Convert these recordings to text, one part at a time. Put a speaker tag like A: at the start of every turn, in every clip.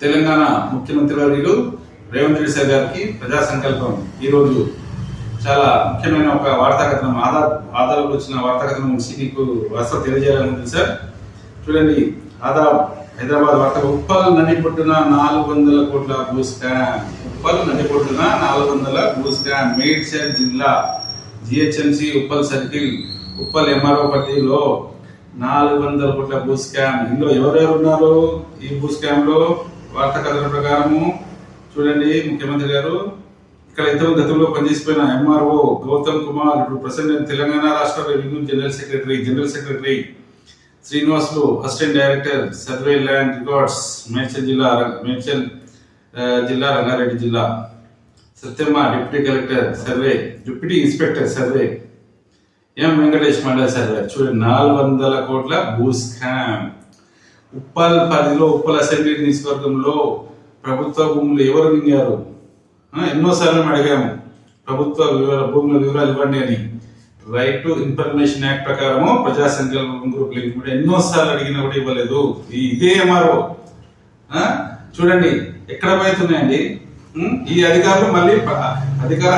A: తెలంగాణ ముఖ్యమంత్రి వర్యులు రేవంత్ రెడ్డి సార్ గారికి ప్రజా సంకల్పం. ఈరోజు చాలా ముఖ్యమైన ఒక వార్తాకథనం ఆధార్ ఆధార్లో వచ్చిన వార్తాకథనం నుంచి మీకు వరుస తెలియజేయాలనుకుంటుంది సార్. చూడండి ఆదాబ్ హైదరాబాద్ వార్త. ఉప్పల్ నడిపొట్టున నాలుగు వందల కోట్ల భూ స్కామ్ ఉప్పల్ నడిపొట్టున నాలుగు వందల భూ స్కామ్ మేడ్చల్ జిల్లా GHMC Uppal circle Uppal MRO పట్టిలో నాలుగు వందల కోట్ల భూ స్కామ్. ఇందులో ఎవరెవరు ఉన్నారు? ఈ భూ స్కామ్లో వార్త కథల ప్రకారము చూడండి ముఖ్యమంత్రి గారు. ఇక్కడ ఇంతకు గతంలో పనిచేసిపోయిన ఎంఆర్ఓ గౌతమ్ కుమార్ ఇప్పుడు ప్రసన్న తెలంగాణ రాష్ట్ర revenue general secretary general secretary Srinivasulu assistant director survey land records Medchal జిల్లా మేడ్చల్ జిల్లా రంగారెడ్డి జిల్లా. Satyamma deputy collector survey deputy inspector survey. M Venkatesh మండల గారు? చూడండి నాలుగు వందల కోట్ల భూ స్కామ్. ఉప్పల్ పరిధిలో ఉప్పల్ అసెంబ్లీ నియోజకవర్గంలో ప్రభుత్వ భూములు ఎవరు మింగారు ఎన్నోసార్లు మేము అడిగాము. ప్రభుత్వ వివర భూముల వివరాలు ఇవ్వండి అని. రైట్ టు ఇన్ఫర్మేషన్ యాక్ట్ ప్రకారము ప్రజా సంకల్పం గ్రూప్ లింక్ కూడా ఎన్నోసార్లు అడిగినా కూడా ఇవ్వలేదు. ఇదే ఎంఆర్ఓ చూడండి ఎక్కడ పోతున్నాయండి? ఈ అధికారులు మళ్ళీ అధికార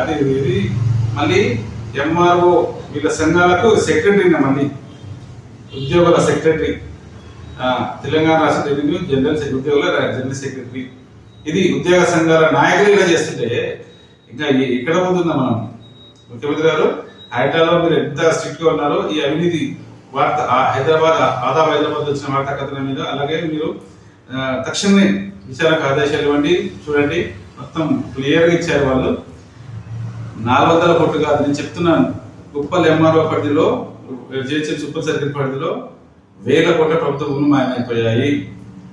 A: అది మళ్ళీ ఎంఆర్ఓ వీళ్ళ సంఘాలకు సెక్రటరీ మళ్ళీ. ఉద్యోగుల సెక్రటరీ తెలంగాణ రాష్ట్ర రెవెన్యూ జనరల్ ఉద్యోగుల జనరల్ సెక్రటరీ ఇది ఉద్యోగ సంఘాల నాయకులు ఇలా చేస్తుంటే ఇంకా ఇక్కడ పోతుందా మనం. ముఖ్యమంత్రి గారు హైదరాబాద్ మీరు ఎంత స్ట్రిక్ట్గా ఉన్నారో ఈ అవినీతి వార్త ఆ హైదరాబాద్ ఆదాబ్ హైదరాబాద్ వచ్చిన వార్తా కథల మీద అలాగే మీరు తక్షణమే విచారణకు ఆదేశాలు ఇవ్వండి చూడండి. మొత్తం క్లియర్గా ఇచ్చారు వాళ్ళు. నాలుగు వందల కోట్లు కాదు నేను చెప్తున్నాను. ఉప్పల్ ఎంఆర్ఓ పరిధిలో జేహెచ్ఎం సూపర్ సర్కిల్ పరిధిలో వేల కోట్ల ప్రభుత్వ భూములు మాయమైపోయాయి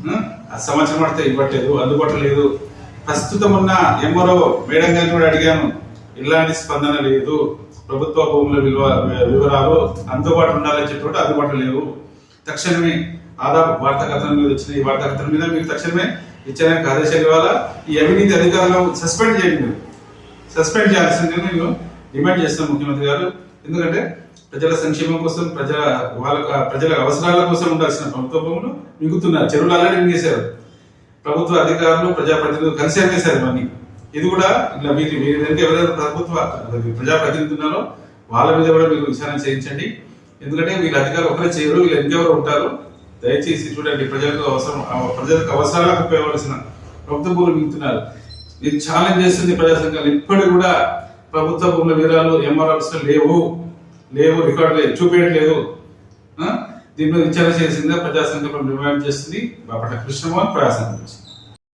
A: ఆ? ఆ సంవత్సరం పడితే ఇవ్వట్లేదు అందుబాటులో లేదు. ప్రస్తుతం ఉన్న ఎంఆర్ఓ మేడం గారిని కూడా అడిగాను. ఇలాంటి స్పందన లేదు. ప్రభుత్వ భూముల విలువ వివరాలు అందుబాటులో ఉండాలని చెప్పి అందుబాటులో లేవు. తక్షణమే ఆదా వార్తా కథనం మీద వచ్చిన ఈ వార్తా కథనం మీద మీరు తక్షణమే ఇచ్చిన ఆదేశాలు ఇవ్వాలా? ఈ అవినీతి అధికారులను సస్పెండ్ చేయండి మీరు. సస్పెండ్ చేయాల్సిందిగా నేను డిమాండ్ చేస్తాం ముఖ్యమంత్రి గారు. ఎందుకంటే ప్రజల సంక్షేమం కోసం ప్రజల వాళ్ళ ప్రజల అవసరాల కోసం ఉండాల్సిన ప్రభుత్వ భూములు మిగుతున్నారు. చెరువులు ఆల్రెడీ మింగేశారు. ప్రభుత్వ అధికారులు ప్రజాప్రతినిధులు కలిసి అమ్మేశారు ఇవన్నీ. ఇది కూడా ఇలా మీరు మీరు దగ్గర ఎవరైతే ప్రభుత్వ ప్రజాప్రతినిధులు ఉన్నారో వాళ్ళ మీద కూడా మీరు విచారణ చేయించండి. ఎందుకంటే వీళ్ళ అధికారులు ఒకరే చేయరు వీళ్ళు ఇంకెవరు ఉంటారు. దయచేసి చూడండి ప్రజలకు అవసరం ప్రజలకు అవసరాలకు ఉపయోగవలసిన ప్రభుత్వ భూములు మిగుతున్నారు. ఇది ఛాలెంజ్ చేస్తుంది ప్రజా సంఘాలు. ఇప్పటికి కూడా ప్రభుత్వ భూముల వివరాలు ఎంఆర్ లేవు. లేవు రికార్డు లేదు చూపించట్లేదు దీని మీద విచారణ చేసిందా ప్రజా డిమాండ్ చేస్తుంది బాపట్ల కృష్ణమోహన్ ప్రజా సంఘం